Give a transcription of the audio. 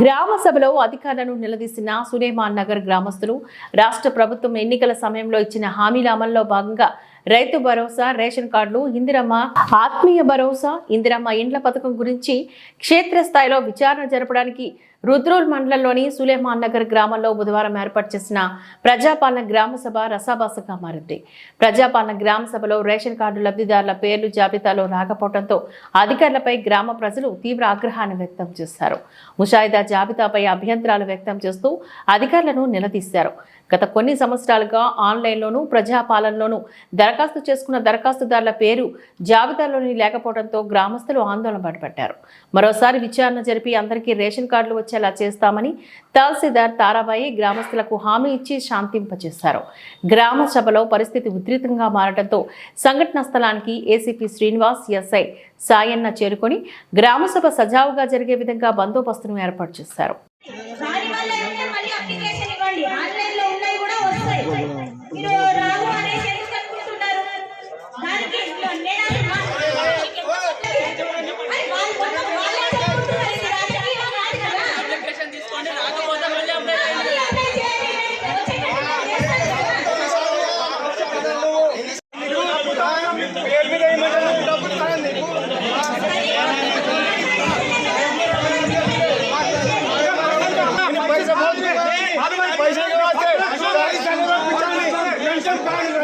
గ్రామ సభలో అధికారులను నిలదీసిన సులేమాన్ నగర్ గ్రామస్తులు రాష్ట్ర ప్రభుత్వం ఎన్నికల సమయంలో ఇచ్చిన హామీల అమల్లో భాగంగా రైతు భరోసా రేషన్ కార్డులు ఇందిరమ్మ ఆత్మీయ భరోసా ఇందిరమ్మ ఇండ్ల పథకం గురించి క్షేత్రస్థాయిలో విచారణ జరపడానికి రుద్రూల్ మండలంలోని సులేమాన్ నగర్ గ్రామంలో బుధవారం ఏర్పాటు చేసిన ప్రజాపాలన గ్రామసభ రసాభాసగా మారింది. ప్రజాపాలన గ్రామ సభలో రేషన్ కార్డు లబ్ధిదారుల పేర్లు జాబితాలో రాకపోవడంతో అధికారులపై గ్రామ ప్రజలు తీవ్ర ఆగ్రహాన్ని వ్యక్తం చేశారు. ముషాయిదా జాబితాపై అభ్యంతరాలు వ్యక్తం చేస్తూ అధికారులను నిలదీశారు. గత కొన్ని సంవత్సరాలుగా ఆన్లైన్లోనూ ప్రజాపాలనలోనూ దరఖాస్తు చేసుకున్న దరఖాస్తుదారుల పేరు జాబితాలోని లేకపోవడంతో గ్రామస్తులు ఆందోళన పడిపట్టారు మరోసారి విచారణ జరిపి అందరికీ రేషన్ కార్డులు వచ్చేలా చేస్తామని తహసీల్దార్ తారాబాయి గ్రామస్తులకు హామీ ఇచ్చి శాంతింపజేశారు గ్రామ సభలో పరిస్థితి ఉధృతంగా మారడంతో సంఘటన స్థలానికి ఏసీపీ శ్రీనివాస్ ఎస్ఐ సాయన్న చేరుకొని గ్రామసభ సజావుగా జరిగే విధంగా బందోబస్తును ఏర్పాటు చేశారు. ಸಂಪಾದನೆ